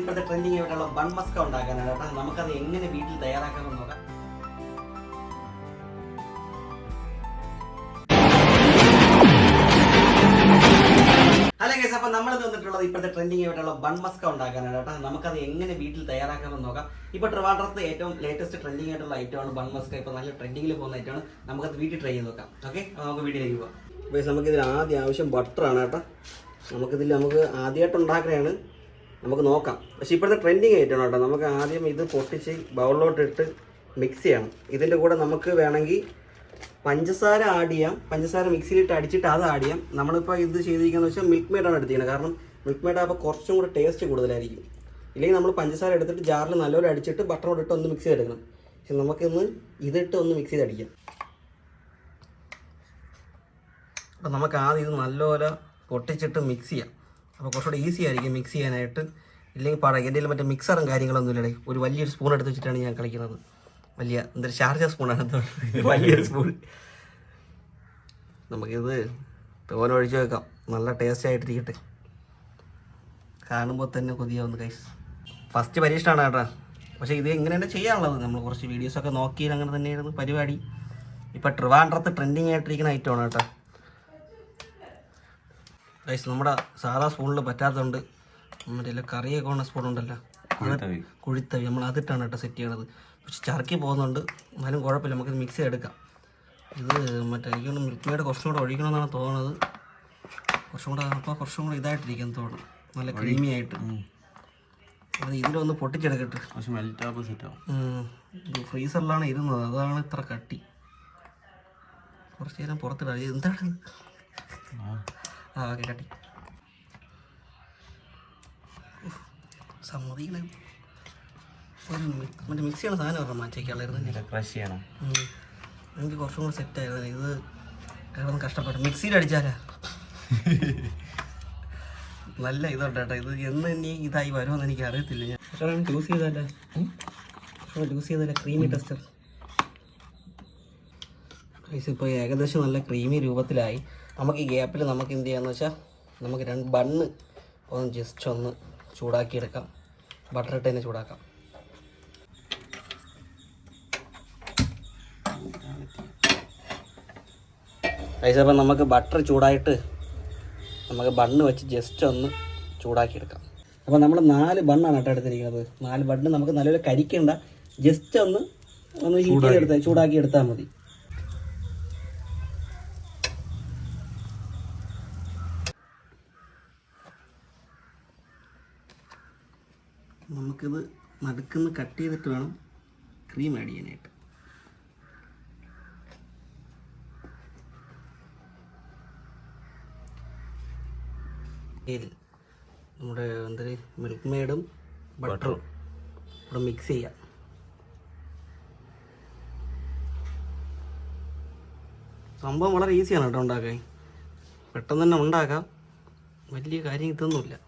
ഇപ്പോഴത്തെ ട്രെൻഡിങ് ആയിട്ടുള്ള bun Musca ഉണ്ടാക്കാനാണ്. കേട്ടോ നമുക്കത് എങ്ങനെ വീട്ടിൽ തയ്യാറാക്കാമെന്ന് നോക്കാം. അപ്പോൾ നമ്മൾ വന്നിട്ടുള്ളത് ഇപ്പോഴത്തെ ട്രെൻഡിങ് ആയിട്ടുള്ള ബൺ മസ്ക ഉണ്ടാക്കാനാണ് കേട്ടോ. നമുക്കത് എങ്ങനെ വീട്ടിൽ തയ്യാറാക്കാമെന്ന് നോക്കാം. ഇപ്പൊ ട്രിവാൻഡ്രത്ത് ഏറ്റവും ലേറ്റസ്റ്റ് ട്രെൻഡിങ് ആയിട്ടുള്ള ഐറ്റമാണ് ബൺ മസ്ക. ഇപ്പൊ നല്ല ട്രെൻഡിങ്ങിൽ പോകുന്ന ഐറ്റമാണ് നമുക്കത് വീട്ടിൽ ട്രൈ ചെയ്ത് നോക്കാം. ഓക്കെ നമുക്ക് വീട്ടിലേക്ക് നമുക്ക് നമുക്കിതിൽ ആദ്യം ആവശ്യം ബട്ടറാണ് കേട്ടോ. നമുക്കിതിൽ നമുക്ക് ആദ്യമായിട്ട് ഉണ്ടാക്കുകയാണ്. നമുക്ക് നോക്കാം. പക്ഷേ ഇപ്പോഴത്തെ ട്രെൻഡിങ് ആയിട്ടാണ് കേട്ടോ. നമുക്ക് ആദ്യം ഇത് പൊട്ടിച്ച് ബൗളിലോട്ട് ഇട്ട് മിക്സ് ചെയ്യണം. ഇതിന്റെ കൂടെ നമുക്ക് വേണമെങ്കിൽ പഞ്ചസാര ആഡ് ചെയ്യാം. പഞ്ചസാര മിക്സിയിലിട്ട് അടിച്ചിട്ട് അത് ആഡ് ചെയ്യാം. നമ്മളിപ്പോൾ ഇത് ചെയ്തിരിക്കുന്നത് വെച്ചാൽ മിൽക്ക് മെയ്ഡാണ് എടുത്തിരിക്കുന്നത്. കാരണം മിൽക്ക് മെയ്ഡ് ആകുമ്പോൾ കുറച്ചും കൂടെ ടേസ്റ്റ് കൂടുതലായിരിക്കും. ഇല്ലെങ്കിൽ നമ്മൾ പഞ്ചസാര എടുത്തിട്ട് ജാറിൽ നല്ലപോലെ അടിച്ചിട്ട് ബട്ടർ ഇട്ട് ഒന്ന് മിക്സ് ചെയ്തെടുക്കണം. പക്ഷെ നമുക്കിന്ന് ഇതിട്ട് ഒന്ന് മിക്സ് ചെയ്ത് അടിക്കാം. അപ്പോൾ നമുക്ക് ആദ്യം ഇത് നല്ലപോലെ പൊട്ടിച്ചിട്ട് മിക്സ് ചെയ്യാം. അപ്പോൾ കുറച്ചുകൂടെ ഈസി ആയിരിക്കും മിക്സ് ചെയ്യാനായിട്ട്. ഇല്ലെങ്കിൽ പാടാം എന്റെ മറ്റേ മിക്സറും കാര്യങ്ങളൊന്നും ഇല്ലടേ. ഒരു വലിയൊരു സ്പൂൺ എടുത്ത് വെച്ചിട്ടാണ് ഞാൻ കളിക്കുന്നത്. വലിയ എന്തൊരു ഷാർജ സ്പൂണാണ് വലിയൊരു സ്പൂൺ നമുക്കിത് തോന ഒഴിച്ച് വെക്കാം. നല്ല ടേസ്റ്റ് ആയിട്ടിരിക്കട്ടെ. കാണുമ്പോൾ തന്നെ കൊതിയാവുന്നു കൈസ് ഫസ്റ്റ് പരീക്ഷണമാണ് കേട്ടോ. പക്ഷേ ഇത് എങ്ങനെയാണ് ചെയ്യാനുള്ളത്? നമ്മൾ കുറച്ച് വീഡിയോസൊക്കെ നോക്കി അങ്ങനെ തന്നെയായിരുന്നു പരിപാടി. ഇപ്പം ട്രിവാൻഡ്രത്ത് ട്രെൻഡിങ് ആയിട്ടിരിക്കുന്ന ഐറ്റമാണ് കേട്ടോ. ഗൈസ് നമ്മുടെ സാധാ സ്പൂണിൽ പറ്റാത്തതുകൊണ്ട് മറ്റേ കറിയൊക്കെ ഉള്ള സ്പൂൺ ഉണ്ടല്ലോ കുഴിത്തവി. നമ്മൾ അതിട്ടാണ് കേട്ടോ സെറ്റ് ചെയ്യണത്. പക്ഷെ ചർക്കി പോകുന്നുണ്ട്. എന്നാലും കുഴപ്പമില്ല. നമുക്കിത് മിക്സ് ചെയ്തെടുക്കാം ഇത് മറ്റേ എനിക്കൊന്ന് മിൽക്ക് മെയ്ഡ് കുറച്ചും കൂടെ ഒഴിക്കണമെന്നാണ് തോന്നുന്നത്. കുറച്ചും കൂടെ അപ്പോൾ കുറച്ചും കൂടെ ഇതായിട്ടിരിക്കും തോന്നുന്നു. നല്ല ക്രീമി ആയിട്ട്. അത് ഇതിലൊന്ന് പൊട്ടിച്ചെടുക്കട്ടെ. പക്ഷെ. ഇത് ഫ്രീസറിലാണ് ഇരുന്നത്. അതാണ് ഇത്ര കട്ടി. കുറച്ച് നേരം പുറത്തിടാം. എന്താണ്? ആ ഓക്കെ കട്ടി. ഉഫ്. സമ്മതികളെ ഒരു മറ്റേ മിക്സ് ചെയ്യണ സാധനം പറഞ്ഞാൽ മാറ്റിയൊക്കെയാളായിരുന്നു ക്രഷ് ചെയ്യണം. എനിക്ക് കുറച്ചും കൂടെ സെറ്റ് ആയിരുന്നു. ഇത് കിടന്ന് കഷ്ടപ്പെട്ടു. മിക്സിയിൽ അടിച്ചാലാ നല്ല ഇതുണ്ട് കേട്ടോ. ഇത് എന്ന് ഇനി ഇതായി വരുമെന്ന് എനിക്ക് അറിയത്തില്ല ഞാൻ. പക്ഷേ യൂസ് ചെയ്തല്ലേ യൂസ് ചെയ്തല്ലേ ക്രീമി ടെസ്റ്റർ ഇപ്പോൾ ഏകദേശം നല്ല ക്രീമി രൂപത്തിലായി. നമുക്ക് ഈ ഗ്യാപ്പിൽ നമുക്ക് എന്ത് ചെയ്യാന്ന് വെച്ചാൽ നമുക്ക് രണ്ട് ബണ്ണ് ഒന്ന് ജസ്റ്റ് ഒന്ന് ചൂടാക്കിയെടുക്കാം. ബട്ടർ ഇട്ട് തന്നെ ചൂടാക്കാം. പൈസ അപ്പം നമുക്ക് ബട്ടർ ചൂടായിട്ട് നമുക്ക് ബണ്ണ് വെച്ച് ജസ്റ്റ് ഒന്ന് ചൂടാക്കിയെടുക്കാം. അപ്പോൾ നമ്മൾ നാല് ബണ്ണാണ് കേട്ടോ എടുത്തിരിക്കുന്നത്. നാല് ബണ്ണ് നമുക്ക് നല്ലൊരു കരിക്കണ്ട ജസ്റ്റ് ഒന്ന് ഒന്ന് ഹീറ്റ് ചെയ്തെടുത്താൽ ചൂടാക്കി. എടുത്താൽ മതി. നമുക്കിത് നടുക്കുന്ന് കട്ട് ചെയ്തിട്ട് വേണം ക്രീം ആഡ് ചെയ്യാനായിട്ട്. നമ്മുടെ എന്താ മിൽക്ക് മെയ്ഡും ബട്ടറും ഇവിടെ മിക്സ് ചെയ്യാം. സംഭവം വളരെ ഈസിയാണ് കേട്ടോ ഉണ്ടാക്കാൻ. പെട്ടെന്ന് തന്നെ ഉണ്ടാക്കാം. വലിയ കാര്യം ഇതൊന്നുമില്ല.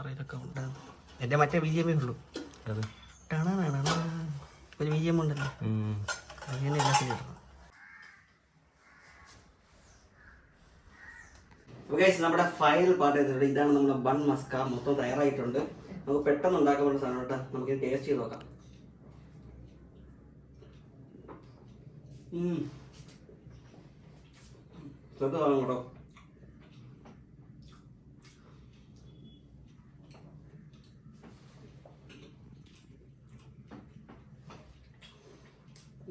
ഓ തറയിലൊക്കെ ഉണ്ടാകും എന്റെ മറ്റേ ബി ജി ഉള്ളൂ. അത്. ഒരു ബി ജി എം ഉണ്ടല്ലോ. അങ്ങനെ എല്ലാത്തിനും ഇടണം. നമ്മുടെ ഫൈനൽ പാർട്ട് ചെയ്തിട്ടുണ്ട് ഇതാണ് നമ്മുടെ ബൺ മസ്ക മൊത്തം തയ്യാറായിട്ടുണ്ട്. നമുക്ക് പെട്ടെന്ന് ഉണ്ടാക്കാൻ പറ്റുന്ന സാധനം കേട്ടോ. നമുക്ക് ടേസ്റ്റ് ചെയ്ത് നോക്കാം. ചെറുതാണ് കേട്ടോ.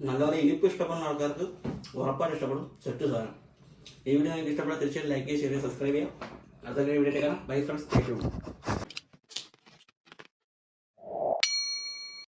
നല്ലപോലെ ഇനിയിപ്പോൾ ഇഷ്ടപ്പെടുന്ന ആൾക്കാർക്ക് ഉറപ്പായിട്ട് ഇഷ്ടപ്പെടും. സെറ്റ് സാധനം. ഈ വീഡിയോ നിങ്ങൾക്ക് ഇഷ്ടപ്പെടാൻ തീർച്ചയായിട്ടും ലൈക്ക് ചെയ്യുക സബ്സ്ക്രൈബ് ചെയ്യുക അടുത്ത വീഡിയോ കാണാം ബൈ ഫ്രണ്ട്സ് താങ്ക്